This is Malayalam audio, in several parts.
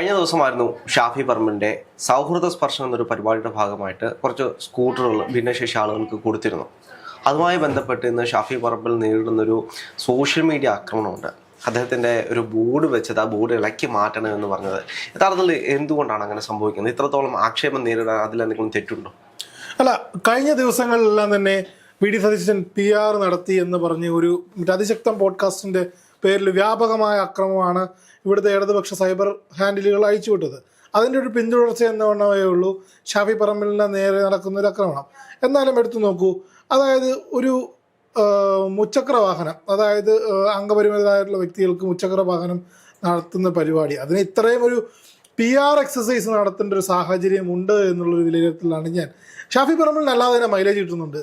കഴിഞ്ഞ ദിവസമായിരുന്നു ഷാഫി പറമ്പിന്റെ സൗഹൃദ സ്പർശം എന്നൊരു പരിപാടിയുടെ ഭാഗമായിട്ട് കുറച്ച് സ്കൂട്ടറുകൾ ഭിന്നശേഷി ആളുകൾക്ക് കൊടുത്തിരുന്നു. അതുമായി ബന്ധപ്പെട്ട് ഇന്ന് ഷാഫി പറമ്പിൽ നേരിടുന്നൊരു സോഷ്യൽ മീഡിയ ആക്രമണമുണ്ട്. അദ്ദേഹത്തിന്റെ ഒരു ബോർഡ് വെച്ചത് ആ ബോർഡ് ഇളക്കി മാറ്റണം എന്ന് പറഞ്ഞത്. യഥാർത്ഥത്തിൽ എന്തുകൊണ്ടാണ് അങ്ങനെ സംഭവിക്കുന്നത്? ഇത്രത്തോളം ആക്ഷേപം നേരിടാൻ അതിലെന്തെങ്കിലും തെറ്റുണ്ടോ? അല്ല കഴിഞ്ഞ ദിവസങ്ങളിലെല്ലാം തന്നെ V D Satheesan P R നടത്തി എന്ന് പറഞ്ഞ് ഒരു അതിശക്തം പോഡ്കാസ്റ്റിന്റെ പേരിൽ വ്യാപകമായ അക്രമമാണ് ഇവിടുത്തെ ഇടതുപക്ഷ സൈബർ ഹാൻഡിലുകൾ അയച്ചുവിട്ടത് അതിന്റെ ഒരു പിന്തുടർച്ച എന്ന് വണ്ണമേ ഉള്ളൂ. ഷാഫി പറമ്പലിന് നേരെ നടക്കുന്ന ഒരു ആക്രമണം. എന്നാലും എടുത്തു നോക്കൂ. അതായത് ഒരു മുച്ചക്ര വാഹനം അതായത് അംഗപരിമിതരായിട്ടുള്ള വ്യക്തികൾക്ക് മുച്ചക്ര വാഹനം നടത്തുന്ന പരിപാടി. അതിന് ഇത്രയും ഒരു പി ആർ എക്സസൈസ് നടത്തേണ്ട ഒരു സാഹചര്യം ഉണ്ട് എന്നുള്ളൊരു വിലയിരുത്തലാണ് ഞാൻ. ഷാഫി പറമ്പലിന് അല്ലാതെ തന്നെ മൈലേജ് കിട്ടുന്നുണ്ട്.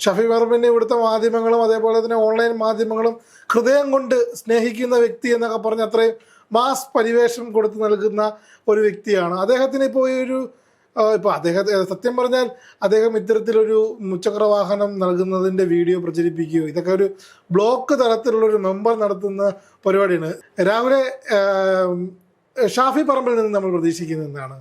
ഷാഫി പറമ്പിന്റെ ഇവിടുത്തെ മാധ്യമങ്ങളും അതേപോലെ തന്നെ ഓൺലൈൻ മാധ്യമങ്ങളും ഹൃദയം കൊണ്ട് സ്നേഹിക്കുന്ന വ്യക്തി എന്നൊക്കെ പറഞ്ഞ് അത്രയും മാസ് പരിവേഷം കൊടുത്ത് നൽകുന്ന ഒരു വ്യക്തിയാണ്. അദ്ദേഹത്തിന് ഇപ്പോൾ ഈ ഒരു ഇപ്പോൾ അദ്ദേഹത്തെ സത്യം പറഞ്ഞാൽ അദ്ദേഹം ഇത്തരത്തിലൊരു മുച്ചക്ര വാഹനം നൽകുന്നതിന്റെ വീഡിയോ പ്രചരിപ്പിക്കുകയോ ഇതൊക്കെ ഒരു ബ്ലോക്ക് തലത്തിലുള്ളൊരു മെമ്പർ നടത്തുന്ന പരിപാടിയാണ്. രാവിലെ ഷാഫി പറമ്പിൽ നിന്ന് നമ്മൾ പ്രതീക്ഷിക്കുന്നതാണ്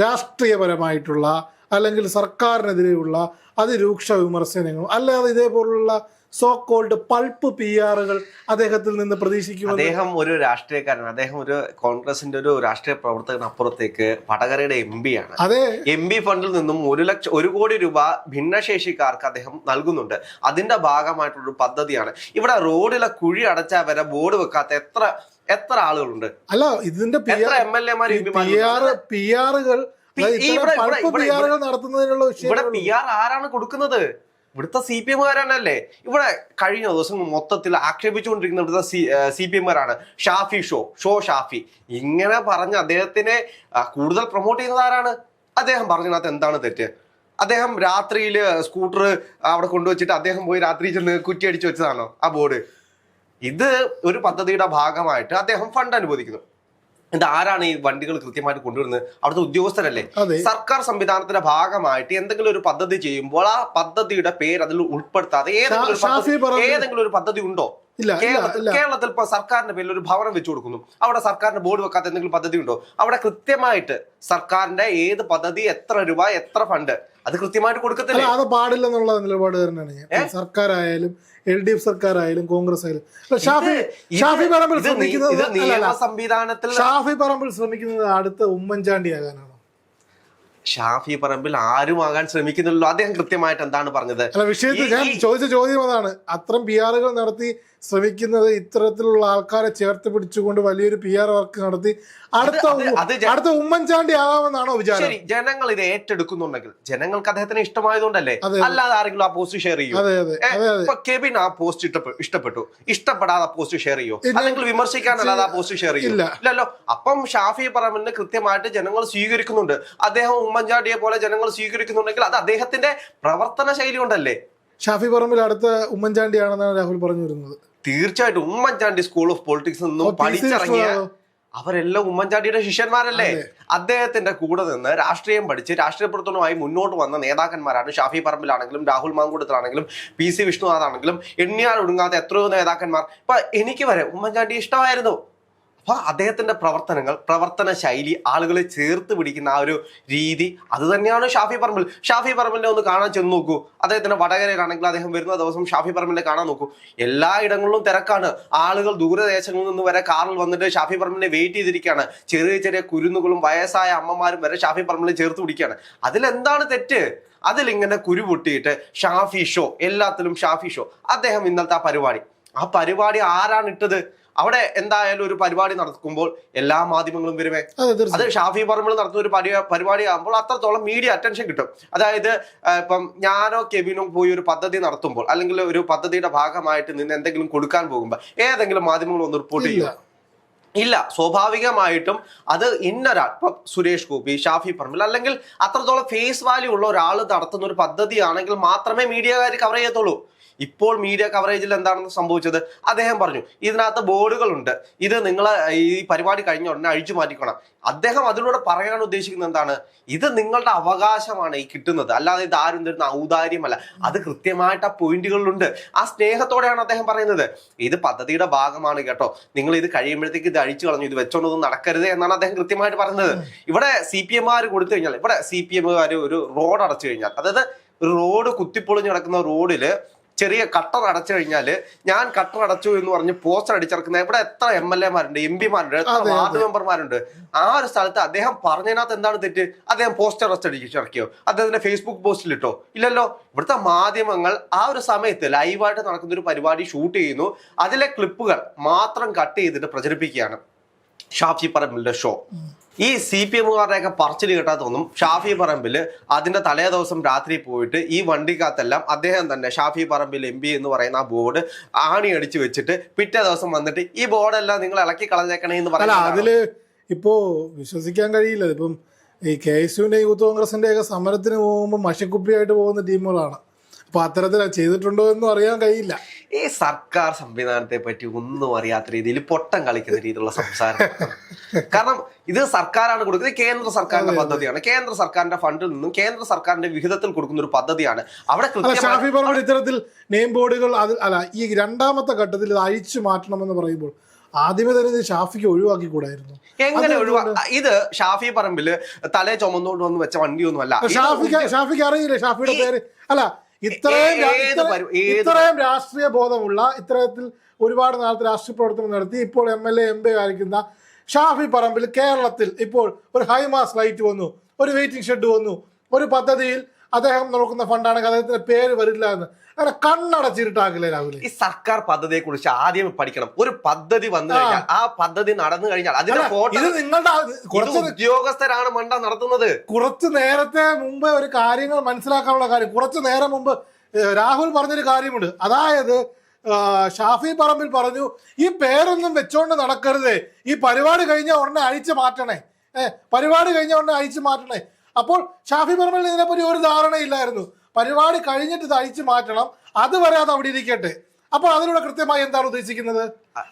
രാഷ്ട്രീയപരമായിട്ടുള്ള അല്ലെങ്കിൽ സർക്കാരിനെതിരെയുള്ള അതിരൂക്ഷ വിമർശനങ്ങൾ അല്ലാതെ ഇതേപോലുള്ള സോ കോൾഡ് പൾപ്പ് പി ആറുകൾ അദ്ദേഹത്തിൽ നിന്ന് പ്രതീക്ഷിക്കുന്നു അദ്ദേഹം ഒരു രാഷ്ട്രീയക്കാരൻ അദ്ദേഹം ഒരു കോൺഗ്രസിന്റെ ഒരു രാഷ്ട്രീയ പ്രവർത്തകൻ അപ്പുറത്തേക്ക് വടകരയുടെ എം പി ആണ്. അതെ. എം പി ഫണ്ടിൽ നിന്നും ഒരു ലക്ഷം ഒരു കോടി രൂപ ഭിന്നശേഷിക്കാർക്ക് അദ്ദേഹം നൽകുന്നുണ്ട്. അതിന്റെ ഭാഗമായിട്ടുള്ള ഒരു പദ്ധതിയാണ്. ഇവിടെ റോഡിലെ കുഴി അടച്ചാൽ വരെ ബോർഡ് വെക്കാത്ത എത്ര എത്ര ആളുകളുണ്ട്? അല്ല ഇതിന്റെ പി എത്ര എം എൽ എമാർ ആർ പി ആറുകൾ ഇവിടെ- പി ആർ ആരാണ് കൊടുക്കുന്നത്? ഇവിടുത്തെ സി പി എമ്മുകാരാണല്ലേ ഇവിടെ കഴിഞ്ഞ ദിവസം മൊത്തത്തിൽ ആക്ഷേപിച്ചുകൊണ്ടിരിക്കുന്ന ഇവിടുത്തെ സി പി എമ്മുകാരാണ് ഷാഫി ഷോ ഷോ ഷാഫി. ഇങ്ങനെ പറഞ്ഞ് അദ്ദേഹത്തിനെ കൂടുതൽ പ്രൊമോട്ട് ചെയ്യുന്നത് ആരാണ്? അദ്ദേഹം പറഞ്ഞതിനകത്ത് എന്താണ് തെറ്റ്? അദ്ദേഹം രാത്രിയിൽ സ്കൂട്ടർ അവിടെ കൊണ്ടുവച്ചിട്ട് അദ്ദേഹം പോയി രാത്രി ചെന്ന് കുറ്റി അടിച്ചു വെച്ചതാണോ ആ ബോർഡ്? ഇത് ഒരു പദ്ധതിയുടെ ഭാഗമായിട്ട് അദ്ദേഹം ഫണ്ട് അനുവദിക്കുന്നു. ഇത് ആരാണ് ഈ വണ്ടികൾ കൃത്യമായിട്ട് കൊണ്ടുവരുന്നത്? അവിടുത്തെ ഉദ്യോഗസ്ഥരല്ലേ? സർക്കാർ സംവിധാനത്തിന്റെ ഭാഗമായിട്ട് എന്തെങ്കിലും ഒരു പദ്ധതി ചെയ്യുമ്പോൾ ആ പദ്ധതിയുടെ പേര് അതിൽ ഉൾപ്പെടുത്താതെ ഏതെങ്കിലും ഏതെങ്കിലും ഒരു പദ്ധതി ഉണ്ടോ? കേരളത്തിൽ ഇപ്പൊ സർക്കാരിന്റെ പേരിൽ ഒരു ഭവനം വെച്ചു കൊടുക്കുന്നു. അവിടെ സർക്കാരിന്റെ ബോർഡ് വെക്കാത്ത എന്തെങ്കിലും പദ്ധതി ഉണ്ടോ? അവിടെ കൃത്യമായിട്ട് സർക്കാരിന്റെ ഏത് പദ്ധതി എത്ര രൂപ എത്ര ഫണ്ട് അത് കൃത്യമായിട്ട് കൊടുക്കത്തില്ല? അത് പാടില്ല പാടില്ലെന്നുള്ള നിലപാട് തന്നെയാണ് ഞാൻ. സർക്കാരായാലും എൽ ഡി എഫ് സർക്കാർ ആയാലും കോൺഗ്രസ് ആയാലും ഷാഫി ഷാഫി പറമ്പിൽ ശ്രമിക്കുന്നത്. സംവിധാനത്തിൽ ഷാഫി പറമ്പിൽ ശ്രമിക്കുന്നത് അടുത്ത ഉമ്മൻചാണ്ടി ആകാനാണ്? ഷാഫി പറമ്പിൽ ആരും ആരുമാകാൻ ശ്രമിക്കുന്നുള്ളൂ അദ്ദേഹം കൃത്യമായിട്ട് എന്താണ് പറഞ്ഞത്? വിഷയത്തിൽ ഞാൻ ചോദിച്ച ചോദ്യം അതാണ്. അത്രയും പി ആറുകൾ നടത്തി ശ്രമിക്കുന്നത് ഇത്തരത്തിലുള്ള ആൾക്കാരെ ചേർത്ത് പിടിച്ചുകൊണ്ട് വലിയൊരു പി ആർ വർക്ക് നടത്തി അടുത്ത അടുത്ത ഉമ്മൻചാണ്ടി ആകാമെന്നാണോ വിചാരം? ജനങ്ങൾ ഇത് ഏറ്റെടുക്കുന്നുണ്ടെങ്കിൽ ജനങ്ങൾക്ക് അദ്ദേഹത്തിന് ഇഷ്ടമായതുകൊണ്ടല്ലേ? അല്ലാതെ ആരെങ്കിലും ആ പോസ്റ്റ് ഷെയർ ചെയ്യും? ഇപ്പൊ കെവിൻ ആ പോസ്റ്റ് ഇഷ്ടപ്പെ- ഇഷ്ടപ്പെട്ടു. ഇഷ്ടപ്പെടാതെ ആ പോസ്റ്റ് ഷെയർ ചെയ്യോ? അല്ലെങ്കിൽ വിമർശിക്കാനല്ലാതെ ആ പോസ്റ്റ് ഷെയർ ചെയ്യോ? ഇല്ലല്ലോ. അപ്പം ഷാഫി പറമ്പിന് കൃത്യമായിട്ട് ജനങ്ങൾ സ്വീകരിക്കുന്നുണ്ട്. അദ്ദേഹം ഉമ്മൻചാണ്ടിയെ പോലെ ജനങ്ങൾ സ്വീകരിക്കുന്നുണ്ടെങ്കിൽ അത് അദ്ദേഹത്തിന്റെ പ്രവർത്തന ശൈലി കൊണ്ടല്ലേ? ഷാഫി പറമ്പിൽ അടുത്ത ഉമ്മൻചാണ്ടിയാണെന്നാണ് രാഹുൽ പറഞ്ഞു വരുന്നത്. തീർച്ചയായിട്ടും ഉമ്മൻചാണ്ടി സ്കൂൾ ഓഫ് പൊളിറ്റിക്സ് നിന്നും. പഠിച്ചിറങ്ങിയ അവരെല്ലാം ഉമ്മൻചാണ്ടിയുടെ ശിഷ്യന്മാരല്ലേ? അദ്ദേഹത്തിന്റെ കൂടെ നിന്ന് രാഷ്ട്രീയം പഠിച്ച് രാഷ്ട്രീയ പ്രവർത്തനവുമായി മുന്നോട്ട് വന്ന നേതാക്കന്മാരാണ് ഷാഫി പറമ്പിലാണെങ്കിലും രാഹുൽ മാങ്കൂട്ടത്തിലാണെങ്കിലും പി സി വിഷ്ണുനാഥാണെങ്കിലും എണ്ണിയാൽ ഒടുങ്ങാത്ത എത്രയോ നേതാക്കന്മാർ. ഇപ്പൊ എനിക്ക് വരെ ഉമ്മൻചാണ്ടി ഇഷ്ടമായിരുന്നു. അപ്പൊ അദ്ദേഹത്തിന്റെ പ്രവർത്തനങ്ങൾ പ്രവർത്തന ശൈലി ആളുകളെ ചേർത്ത് പിടിക്കുന്ന ആ ഒരു രീതി അത് തന്നെയാണ് ഷാഫി പറമ്പിൽ. ഷാഫി പറമ്പിലിനെ ഒന്ന് കാണാൻ ചെന്ന് നോക്കൂ. അദ്ദേഹത്തിന്റെ വടകരയിലാണെങ്കിൽ അദ്ദേഹം വരുന്ന ദിവസം ഷാഫി പറമ്പിലിനെ കാണാൻ നോക്കൂ. എല്ലാ ഇടങ്ങളിലും തിരക്കാണ്. ആളുകൾ ദൂരദേശങ്ങളിൽ നിന്ന് വരെ കാറിൽ വന്നിട്ട് ഷാഫി പറമ്പിലിനെ വെയിറ്റ് ചെയ്തിരിക്കുകയാണ്. ചെറിയ ചെറിയ കുരുന്നുകളും വയസ്സായ അമ്മമാരും വരെ ഷാഫി പറമ്പിലിനെ ചേർത്ത് പിടിക്കുകയാണ്. അതിലെന്താണ് തെറ്റ്? അതിലിങ്ങനെ കുരു പൊട്ടിയിട്ട് ഷാഫി ഷോ എല്ലാത്തിലും ഷാഫി ഷോ അദ്ദേഹം ഇന്നലത്തെ ആ പരിപാടി. ആ പരിപാടി ആരാണ് ഇട്ടത്? അവിടെ എന്തായാലും ഒരു പരിപാടി നടക്കുമ്പോൾ എല്ലാ മാധ്യമങ്ങളും വരുമേ? അതെ ഷാഫി പറമ്പിൽ നടത്തുന്ന ഒരു പരി പരിപാടി ആകുമ്പോൾ അത്രത്തോളം മീഡിയ അറ്റൻഷൻ കിട്ടും. അതായത് ഇപ്പം ഞാനോ കെവിനോ പോയി ഒരു പദ്ധതി നടത്തുമ്പോൾ അല്ലെങ്കിൽ ഒരു പദ്ധതിയുടെ ഭാഗമായിട്ട് നിന്ന് എന്തെങ്കിലും കൊടുക്കാൻ പോകുമ്പോൾ ഏതെങ്കിലും മാധ്യമങ്ങൾ ഒന്ന് റിപ്പോർട്ട് ചെയ്യുക. ചെയ്യും ഇല്ല സ്വാഭാവികമായിട്ടും അത് ഇന്നൊരാൾ ഇപ്പൊ സുരേഷ് ഗോപി ഷാഫി പറമ്പിൽ അല്ലെങ്കിൽ അത്രത്തോളം ഫേസ് വാല്യൂ ഉള്ള ഒരാൾ നടത്തുന്ന ഒരു പദ്ധതിയാണെങ്കിൽ മാത്രമേ മീഡിയക്കാർ കവർ ചെയ്യത്തുള്ളൂ. ഇപ്പോൾ മീഡിയ കവറേജിൽ എന്താണെന്ന് സംഭവിച്ചത്? അദ്ദേഹം പറഞ്ഞു ഇതിനകത്ത് ബോർഡുകളുണ്ട്. ഇത് നിങ്ങൾ ഈ പരിപാടി കഴിഞ്ഞ ഉടനെ അഴിച്ചു മാറ്റിക്കണം. അദ്ദേഹം അതിലൂടെ പറയാൻ ഉദ്ദേശിക്കുന്നത് എന്താണ്? ഇത് നിങ്ങളുടെ അവകാശമാണ് ഈ കിട്ടുന്നത്. അല്ലാതെ ഇത് ആരും തരുന്ന ഔദാര്യമല്ല. അത് കൃത്യമായിട്ട് ആ പോയിന്റുകളിലുണ്ട്. ആ സ്നേഹത്തോടെയാണ് അദ്ദേഹം പറയുന്നത്. ഇത് പദ്ധതിയുടെ ഭാഗമാണ് കേട്ടോ. നിങ്ങൾ ഇത് കഴിയുമ്പോഴത്തേക്ക് ഇത് ഇത് അഴിച്ചു കളഞ്ഞു. ഇത് വെച്ചോണ്ടൊന്നും നടക്കരുത് എന്നാണ് അദ്ദേഹം കൃത്യമായിട്ട് പറഞ്ഞത് ഇവിടെ സി പി എംമാർ കൊടുത്തു കഴിഞ്ഞാൽ ഇവിടെ സി പി എമ്മുകാർ ഒരു റോഡ് അടച്ചു കഴിഞ്ഞാൽ അതായത് ഒരു റോഡ് കുത്തിപ്പൊളിഞ്ഞ് കിടക്കുന്ന റോഡിൽ ചെറിയ കട്ടർ അടച്ചു കഴിഞ്ഞാൽ ഞാൻ കട്ടർ അടച്ചു എന്ന് പറഞ്ഞ് പോസ്റ്റർ അടിച്ചിറക്കുന്ന ഇവിടെ എത്ര എം എൽ എമാരുണ്ട് എം പിമാരുണ്ട് എത്ര വാർഡ് മെമ്പർമാരുണ്ട്. ആ ഒരു സ്ഥലത്ത് അദ്ദേഹം പറഞ്ഞതിനകത്ത് എന്താണ് തെറ്റ്? അദ്ദേഹം പോസ്റ്റർ അറസ്റ്റ് അടിച്ചിറക്കിയോ അദ്ദേഹത്തിന്റെ ഫേസ്ബുക്ക് പോസ്റ്റിൽ ഇട്ടോ? ഇല്ലല്ലോ. ഇവിടുത്തെ മാധ്യമങ്ങൾ ആ ഒരു സമയത്ത് ലൈവായിട്ട് നടക്കുന്ന ഒരു പരിപാടി ഷൂട്ട് ചെയ്യുന്നു. അതിലെ ക്ലിപ്പുകൾ മാത്രം കട്ട് ചെയ്തിട്ട് പ്രചരിപ്പിക്കുകയാണ്. ഷാഫി പറമ്പിലിന്റെ ഷോ ഈ സി പി എമ്മുകാരുടെയൊക്കെ പറച്ചിൽ കിട്ടാത്തൊന്നും തോന്നും ഷാഫി പറമ്പിൽ അതിന്റെ തലേ ദിവസം രാത്രി പോയിട്ട് ഈ വണ്ടിക്കകത്തെല്ലാം അദ്ദേഹം തന്നെ ഷാഫി പറമ്പിൽ എം പി എന്ന് പറയുന്ന ആ ബോർഡ് ആണി അടിച്ചു വെച്ചിട്ട് പിറ്റേ ദിവസം വന്നിട്ട് ഈ ബോർഡെല്ലാം നിങ്ങൾ ഇളക്കി കളഞ്ഞേക്കണേ എന്ന് പറഞ്ഞു അതിൽ ഇപ്പോ വിശ്വസിക്കാൻ കഴിയില്ല. ഇപ്പം ഈ കെ എസ് യുവിന്റെ യൂത്ത് കോൺഗ്രസിന്റെ ഒക്കെ സമരത്തിന് പോകുമ്പോൾ മഷിക്കുപ്പിയായിട്ട് പോകുന്ന ടീമുകളാണ്. അപ്പൊ അത്തരത്തിൽ ചെയ്തിട്ടുണ്ടോ എന്നും അറിയാൻ കഴിയില്ല. ഈ സർക്കാർ സംവിധാനത്തെ പറ്റി ഒന്നും അറിയാത്ത രീതിയിൽ പൊട്ടം കളിക്കുന്ന രീതിയിലുള്ള സംസാരം. കാരണം ഇത് സർക്കാരാണ് കൊടുക്കുന്നത്. കേന്ദ്ര സർക്കാരിന്റെ പദ്ധതിയാണ്. കേന്ദ്ര സർക്കാരിന്റെ ഫണ്ടിൽ നിന്നും കേന്ദ്ര സർക്കാരിന്റെ വിഹിതത്തിൽ കൊടുക്കുന്ന ഒരു പദ്ധതിയാണ്. അവിടെ ഷാഫി പറമ്പിൽ ഇത്തരത്തിൽ നെയിം ബോർഡുകൾ അത് അല്ല ഈ രണ്ടാമത്തെ ഘട്ടത്തിൽ ഇത് അഴിച്ചു മാറ്റണമെന്ന് പറയുമ്പോൾ ആദ്യമേ തന്നെ ഇത് ഷാഫിക്ക് ഒഴിവാക്കി കൂടായിരുന്നു എങ്ങനെ ഒഴിവാക്കാം ഒഴിവാ ഇത് ഷാഫി പറമ്പിൽ തലേ ചുമന്നുകൊണ്ട് വന്ന് വെച്ച വണ്ടിയൊന്നും അല്ല ഷാഫിക്ക് ഷാഫിക്ക് അറിയില്ലേ? ഷാഫിയുടെ പേര് അല്ല ഇത്രയും ഇത്രയും രാഷ്ട്രീയ ബോധമുള്ള ഇത്തരത്തിൽ ഒരുപാട് നാളത്തെ രാഷ്ട്രീയ പ്രവർത്തനം നടത്തി ഇപ്പോൾ M L A M P ആയിരിക്കുന്ന ഷാഫി പറമ്പിൽ കേരളത്തിൽ ഇപ്പോൾ ഒരു ഹൈമാസ് ലൈറ്റ് വന്നു ഒരു വെയിറ്റിംഗ് ഷെഡ് വന്നു ഒരു പദ്ധതിയിൽ അദ്ദേഹം നോക്കുന്ന ഫണ്ടാണെങ്കിൽ അദ്ദേഹത്തിന്റെ പേര് വരില്ല എന്ന്. അങ്ങനെ കണ്ണടച്ചിട്ടാകില്ല രാഹുലി? ഈ സർക്കാർ പദ്ധതിയെ കുറിച്ച് ആദ്യം പഠിക്കണം. ഒരു പദ്ധതി വന്നു കഴിഞ്ഞാൽ ആ. പദ്ധതി നടന്നു കഴിഞ്ഞാൽ അതിന്റെ ഇത് നിങ്ങളുടെ കുറച്ച് ഉദ്യോഗസ്ഥരാണ് മണ്ട നടത്തുന്നത്. കുറച്ച് നേരത്തെ മുമ്പ് ഒരു കാര്യങ്ങൾ മനസ്സിലാക്കാനുള്ള കാര്യം. കുറച്ച് നേരം മുമ്പ് രാഹുൽ പറഞ്ഞൊരു കാര്യമുണ്ട്. അതായത് ഷാഫി പറമ്പിൽ പറഞ്ഞു ഈ പേരൊന്നും വെച്ചോണ്ട് നടക്കരുത്. ഈ പരിപാടി കഴിഞ്ഞ ഉടനെ അഴിച്ചു മാറ്റണേ. ഏഹ് പരിപാടി കഴിഞ്ഞ ഉടനെ അഴിച്ചു മാറ്റണേ. അപ്പോൾ ഷാഫി പറമ്പിൽ ഇതിനെപ്പറ്റി ഒരു ധാരണയില്ലായിരുന്നു. പരിപാടി കഴിഞ്ഞിട്ട് ഇത് അഴിച്ചു മാറ്റണം. അതുവരെ അത് അവിടെ ഇരിക്കട്ടെ. അപ്പൊ അതിലൂടെ കൃത്യമായി എന്താണ് ഉദ്ദേശിക്കുന്നത്?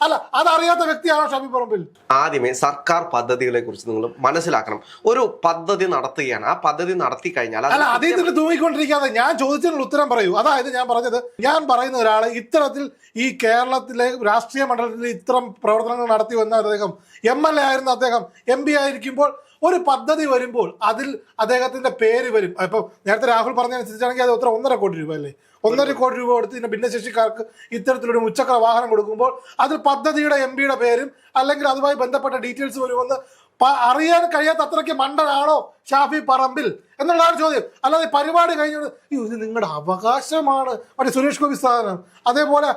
അല്ല അതറിയാത്ത വ്യക്തിയാണോ ഷാഫി പറമ്പിൽ? ആദ്യമേ സർക്കാർ പദ്ധതികളെ കുറിച്ച് നിങ്ങൾ മനസ്സിലാക്കണം. ഒരു പദ്ധതി നടത്തുകയാണ്. ആ പദ്ധതി നടത്തി കഴിഞ്ഞാൽ അല്ല അതേ തന്നെ തൂങ്ങിക്കൊണ്ടിരിക്കാതെ ഞാൻ ചോദിച്ചതിനുള്ള ഉത്തരം പറയൂ. അതായത് ഞാൻ പറഞ്ഞത് ഞാൻ പറയുന്ന ഒരാൾ ഇത്തരത്തിൽ ഈ കേരളത്തിലെ രാഷ്ട്രീയ മണ്ഡലത്തിൽ ഇത്തരം പ്രവർത്തനങ്ങൾ നടത്തി വന്ന അദ്ദേഹം എം എൽ എ ആയിരുന്ന അദ്ദേഹം എം പി ആയിരിക്കുമ്പോൾ ഒരു പദ്ധതി വരുമ്പോൾ അതിൽ അദ്ദേഹത്തിന്റെ പേര് വരും. ഇപ്പൊ നേരത്തെ രാഹുൽ പറഞ്ഞതനുസരിച്ചാണെങ്കിൽ അത് എത്ര? ഒന്നര കോടി രൂപ അല്ലേ? ഒന്നര കോടി രൂപ കൊടുത്ത് ഇതിന്റെ ഭിന്നശേഷിക്കാർക്ക് ഇത്തരത്തിലൊരു മുച്ചക്ര വാഹനം കൊടുക്കുമ്പോൾ അതിൽ പദ്ധതിയുടെ എം പിയുടെ പേരും അല്ലെങ്കിൽ അതുമായി ബന്ധപ്പെട്ട ഡീറ്റെയിൽസ് വരുമെന്ന് അറിയാൻ കഴിയാത്ത അത്രയ്ക്ക് മണ്ടനാണോ ഷാഫി പറമ്പിൽ? എന്നുള്ളതാണ് ചോദ്യം. അല്ലാതെ പരിപാടി കഴിഞ്ഞത് "അയ്യോ, ഇത് നിങ്ങളുടെ അവകാശമാണ്. മറ്റേ സുരേഷ് ഗോപി സ്ഥാനം അതേപോലെ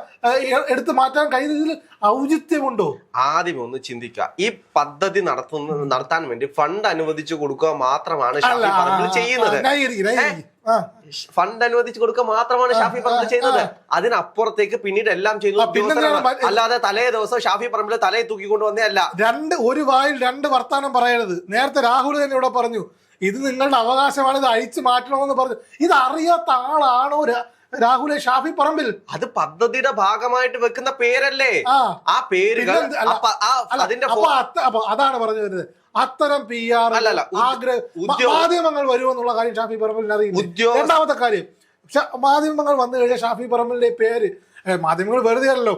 എടുത്തു മാറ്റാൻ കഴിയുന്നതിൽ ഔചിത്യമുണ്ടോ? ആദ്യം ഒന്ന് ചിന്തിക്കുക. ഈ പദ്ധതി നടത്തുന്ന നടത്താൻ വേണ്ടി ഫണ്ട് അനുവദിച്ചു കൊടുക്കുക മാത്രമാണ് ഷാഫി പറമ്പിൽ ചെയ്യുന്നത്. ഫണ്ട് അനുവദിച്ചു കൊടുക്കുക മാത്രമാണ് ഷാഫി പറമ്പിൽ ചെയ്യുന്നത്. അതിനപ്പുറത്തേക്ക് പിന്നീട് എല്ലാം ചെയ്യുന്നത് ഉദ്യോഗസ്ഥരാണ്. അല്ലാതെ തലേ ദിവസം ഷാഫി പറമ്പിൽ തലയെ തൂക്കിക്കൊണ്ട് വന്നേ അല്ല. രണ്ട് ഒരു വായിൽ രണ്ട് വർത്താനം പറയരുത്. നേരത്തെ രാഹുൽ തന്നെ ഇവിടെ പറഞ്ഞു ഇത് നിങ്ങളുടെ അവകാശമാണ് ഇത് അഴിച്ചു മാറ്റണമെന്ന് പറഞ്ഞു. ഇത് അറിയാത്ത ആളാണോ രാഹുലെ ഷാഫി പറമ്പിൽ. അത് പദ്ധതിയുടെ ഭാഗമായിട്ട് വെക്കുന്ന പേരല്ലേ? ആ. പേരുകൾ അതിന്റെ അതാണ് പറഞ്ഞു വരുന്നത്. അത്തരം പി ആർ മാധ്യമങ്ങൾ വരുമെന്നുള്ള കാര്യം ഷാഫി പറമ്പിൽ അറിയില്ല? രണ്ടാമത്തെ കാര്യം മാധ്യമങ്ങൾ വന്നു കഴിഞ്ഞാൽ ഷാഫി പറമ്പിലിന്റെ പേര് മാധ്യമങ്ങൾ വെറുതെ അല്ലല്ലോ.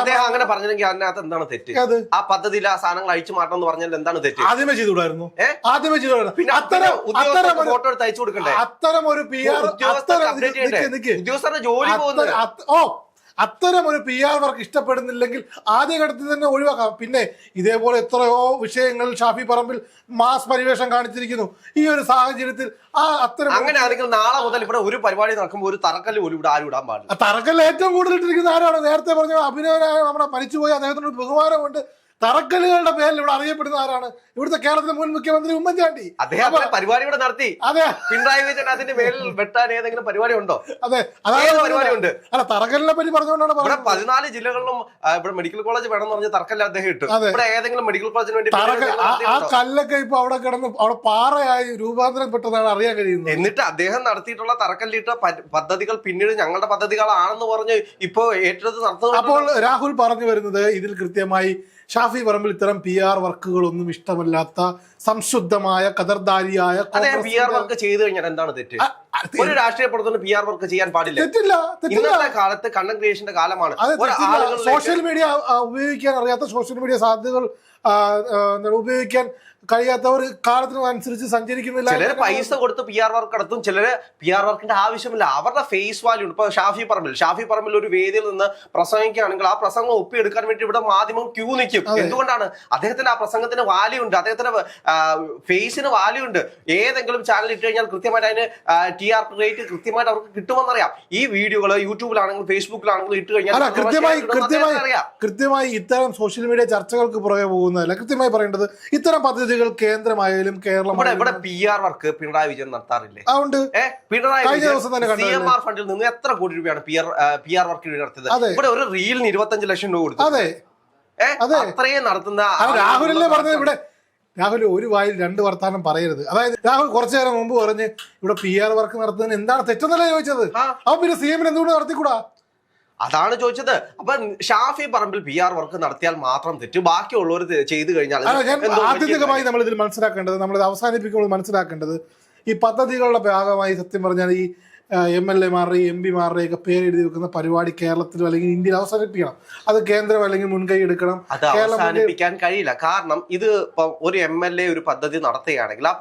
അദ്ദേഹം അങ്ങനെ പറഞ്ഞെങ്കിൽ അതിനകത്ത് എന്താണ് തെറ്റ്? ആ പദ്ധതിയിൽ ആ സാധനങ്ങൾ അഴിച്ചു മാറ്റണം എന്ന് പറഞ്ഞാൽ എന്താണ് തെറ്റ്? ആദ്യമേ ചെയ്തുകൂടായിരുന്നു? ആദ്യമേ ചെയ്തുകൂടായിരുന്നു. പിന്നെ അത്തരം അത്തരം ഫോട്ടോ എടുത്ത് അയച്ചു കൊടുക്കണ്ടേ? അത്തരം ഒരു പി ആർ ഉദ്യോഗസ്ഥരുടെ ജോലി പോകുന്നത്. ഓ അത്തരം ഒരു പി ആർ വർക്ക് ഇഷ്ടപ്പെടുന്നില്ലെങ്കിൽ ആദ്യ ഘട്ടത്തിൽ തന്നെ ഒഴിവാക്കാം. പിന്നെ ഇതേപോലെ എത്രയോ വിഷയങ്ങൾ ഷാഫി പറമ്പിൽ മാസ് പരിവേഷം കാണിച്ചിരിക്കുന്നു. ഈ ഒരു സാഹചര്യത്തിൽ ആ അത്തരം അങ്ങനെ ആണെങ്കിൽ നാളെ മുതൽ ഇവിടെ ഒരു പരിപാടി നടക്കുമ്പോൾ ഒരു തറക്കല്ല് പോലും ഇവിടെ ആരും ഇടാൻ പാടില്ല. തറക്കല്ല് ഏറ്റവും കൂടുതൽ ഇട്ടിരിക്കുന്ന ആരാണ്? നേരത്തെ പറഞ്ഞ അഭിനയനായ നമ്മുടെ മരിച്ചുപോയ അദ്ദേഹത്തിനൊരു ബഹുമാനമുണ്ട്. തറക്കല്ലുകളുടെ പേരിൽ ഇവിടെ അറിയപ്പെടുന്ന ആരാണ്? ഇവിടുത്തെ കേരളത്തിലെ മുൻ മുഖ്യമന്ത്രി ഉമ്മൻചാണ്ടി. അദ്ദേഹം പരിപാടി ഇവിടെ നടത്തി. അതെ. പിണറായി വിജയൻ അതിന്റെ പേരിൽ വെട്ടാൻ ഏതെങ്കിലും പരിപാടി ഉണ്ടോ? അതെ. അതാണ് പരിപാടി ഉണ്ട്? അല്ല തറക്കല്ലിനെ പറ്റി പറഞ്ഞുകൊണ്ടാണ് ഇവിടെ പതിനാല് ജില്ലകളിലും ഇവിടെ മെഡിക്കൽ കോളേജ് വേണം എന്ന് പറഞ്ഞ തറക്കല്ല അദ്ദേഹം ഇട്ടു. ഇവിടെ ഏതെങ്കിലും മെഡിക്കൽ കോളേജിന് വേണ്ടി ആ- കല്ലൊക്കെ ഇപ്പൊ അവിടെ കിടന്ന് അവിടെ പാറയായി രൂപാന്തരപ്പെട്ടതാണ് അറിയാൻ കഴിയുന്നത്. എന്നിട്ട് അദ്ദേഹം നടത്തിയിട്ടുള്ള തറക്കല്ലിട്ട പദ്ധതികൾ പിന്നീട് ഞങ്ങളുടെ പദ്ധതികളാണെന്ന് പറഞ്ഞ് ഇപ്പോ ഏറ്റെടുത്ത് നടത്തുന്നത് അപ്പോൾ രാഹുൽ പറഞ്ഞു വരുന്നത് ഇതിൽ കൃത്യമായി ഷാഫി പറമ്പിൽ ഇത്തരം പി ആർ വർക്കുകളൊന്നും ഇഷ്ടമല്ലാത്ത സംശുദ്ധമായ കദർദാരിയായ അതെ പി ആർ വർക്ക് ചെയ്തു കഴിഞ്ഞാൽ എന്താണ് തെറ്റ്? ഒരു രാഷ്ട്രീയ പ്രവർത്തനം പി ആർ വർക്ക് ചെയ്യാൻ പാടില്ല. തെറ്റില്ല ഇന്നത്തെ കാലത്ത് കണ്ടന്റ് ക്രിയേഷന്റെ കാലമാണ്. സോഷ്യൽ മീഡിയ ഉപയോഗിക്കാൻ അറിയാത്ത സോഷ്യൽ മീഡിയ സാധ്യതകൾ ഉപയോഗിക്കാൻ കഴിയാത്തവർ കാലത്തിനനുസരിച്ച് സഞ്ചരിക്കുന്നില്ല. ചിലർ പൈസ കൊടുത്ത് പി ആർ വർക്ക് നടത്തും ചിലര് പി ആർ വർക്കിന്റെ ആവശ്യമില്ല. അവരുടെ ഫേസ് വാല്യൂ ഉണ്ട്. ഇപ്പൊ ഷാഫി പറമ്പിൽ ഷാഫി പറമ്പിൽ ഒരു വേദിയിൽ നിന്ന് പ്രസംഗിക്കുകയാണെങ്കിൽ ആ പ്രസംഗം ഒപ്പിയെടുക്കാൻ വേണ്ടി ഇവിടെ മാധ്യമം ക്യൂ നിൽക്കും. എന്തുകൊണ്ടാണ്? അദ്ദേഹത്തിന് ആ പ്രസംഗത്തിന് വാല്യൂ ഉണ്ട്. അദ്ദേഹത്തിന്റെ ഫേസിന് വാല്യൂ ഉണ്ട്. ഏതെങ്കിലും ചാനൽ ഇട്ട് കഴിഞ്ഞാൽ കൃത്യമായിട്ട് അതിന് ടി ആർ റേറ്റ് കൃത്യമായിട്ട് അവർക്ക് കിട്ടുമെന്നറിയാം. ഈ വീഡിയോകൾ യൂട്യൂബിലാണെങ്കിലും ഫേസ്ബുക്കിലാണെങ്കിലും ഇട്ട് കഴിഞ്ഞാൽ കൃത്യമായി കൃത്യമായി കൃത്യമായി ഇത്തരം സോഷ്യൽ മീഡിയ ചർച്ചകൾക്ക് പുറകെ പോകുന്നതല്ല. കൃത്യമായി പറയേണ്ടത് ഇത്തരം പദ്ധതികൾ കേന്ദ്രമായാലും കേരളം ഇവിടെ P R work Pinarayi Vijayan നടത്താറില്ലേ? അതുകൊണ്ട് പിണറായി സി? എം ആർ ഫണ്ടിൽ നിന്ന് എത്ര കോടി രൂപയാണ് പി ആർ പി ആർ വർക്കിന് വേണ്ടി നടത്തിയത്. ഇവിടെ ഒരു റീലിന് ഇരുപത്തഞ്ച് ലക്ഷം രൂപ കൊടുത്തു. അതെ. അത്രയും നടത്തുന്ന രാഹുലല്ലേ പറഞ്ഞത് ഇവിടെ രാഹുൽ ഒരു വായിൽ രണ്ട് വർത്താനം പറയരുത്. അതായത് രാഹുൽ കുറച്ചു നേരം മുമ്പ് പറഞ്ഞ് ഇവിടെ പി ആർ വർക്ക് നടത്തുന്നതിന് എന്താണ് തെറ്റെന്നല്ലേ ചോദിച്ചത്. അപ്പൊ പിന്നെ സി എമ്മിന് എന്തുകൊണ്ട് നടത്തിക്കൂടാ? അതാണ് ചോദിച്ചത്. അപ്പൊ Shafi Parambil P R work നടത്തിയാൽ മാത്രം തെറ്റ്. ബാക്കിയുള്ളവർ ചെയ്തു കഴിഞ്ഞാൽ ആത്യന്തികമായി നമ്മൾ ഇതിൽ മനസ്സിലാക്കേണ്ടത് നമ്മൾ ഇത് അവസാനിപ്പിക്കുമ്പോൾ മനസ്സിലാക്കേണ്ടത് ഈ പദ്ധതികളുടെ ഭാഗമായി സത്യം പറഞ്ഞാൽ ഈ എം എൽ എമാരുടെയും എം പിമാരുടെയും ഒക്കെ പേര് എഴുതി വെക്കുന്ന പരിപാടി കേരളത്തിൽ അല്ലെങ്കിൽ ഇന്ത്യയിൽ അവസാനിപ്പിക്കണം. അത് കേന്ദ്രം അല്ലെങ്കിൽ മുൻകൈ എടുക്കണം. അത് അവസാനിപ്പിക്കാൻ കഴിയില്ല. കാരണം ഇത് ഒരു എം എൽ എ ഒരു പദ്ധതി നടത്തുകയാണെങ്കിൽ ആ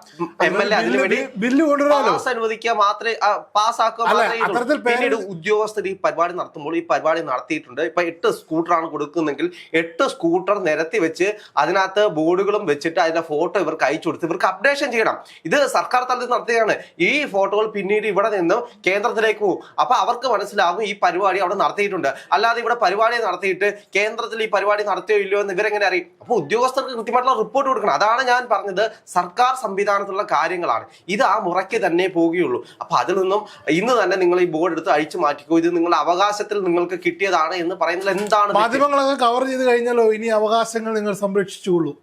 എം എൽ എ അതിനു ബില്ല് കൊണ്ടുവരാമല്ലോ അനുവദിക്കുക മാത്രമേ പാസ്സാക്കുക മാത്രമേ പിന്നീട് ഉദ്യോഗസ്ഥർ ഈ പരിപാടി നടത്തുമ്പോൾ ഈ പരിപാടി നടത്തിയിട്ടുണ്ട്. ഇപ്പൊ എട്ട് സ്കൂട്ടറാണ് കൊടുക്കുന്നെങ്കിൽ എട്ട് സ്കൂട്ടർ നിരത്തി വെച്ച് അതിനകത്ത് ബോർഡുകളും വെച്ചിട്ട് അതിന്റെ ഫോട്ടോ ഇവർക്ക് അയച്ചു കൊടുത്ത് ഇവർക്ക് അപ്ഡേഷൻ ചെയ്യണം. ഇത് സർക്കാർ തലത്തിൽ നടത്തുകയാണ് ഈ ഫോട്ടോകൾ പിന്നീട് ഇവിടെ നിന്നും കേന്ദ്രത്തിലേക്ക്. അപ്പൊ അവർക്ക് മനസ്സിലാകും ഈ പരിപാടി അവിടെ നടത്തിയിട്ടുണ്ട്. അല്ലാതെ ഇവിടെ പരിപാടി നടത്തിയിട്ട് കേന്ദ്രത്തിൽ ഈ പരിപാടി നടത്തിയോ ഇല്ലയോ എന്ന് ഇവരെങ്ങനെ അറിയും? അപ്പൊ ഉദ്യോഗസ്ഥർക്ക് കൃത്യമായിട്ടുള്ള റിപ്പോർട്ട് കൊടുക്കണം. അതാണ് ഞാൻ പറഞ്ഞത് സർക്കാർ സംവിധാനത്തിലുള്ള കാര്യങ്ങളാണ്. ഇത് ആ മുറയ്ക്ക് തന്നെ പോവുകയുള്ളൂ അപ്പൊ അതിൽ നിന്നും ഇന്ന് തന്നെ നിങ്ങൾ ഈ ബോർഡ് എടുത്ത് അഴിച്ചു മാറ്റിക്കോ. ഇത് നിങ്ങളുടെ അവകാശത്തിൽ നിങ്ങൾക്ക് കിട്ടിയതാണ് എന്ന് പറയുന്നത് എന്താണ്? മാധ്യമങ്ങളൊക്കെ കവർ ചെയ്ത് കഴിഞ്ഞാലോ ഇനി അവകാശങ്ങൾ നിങ്ങൾ സംരക്ഷിച്ചുകൊള്ളൂ.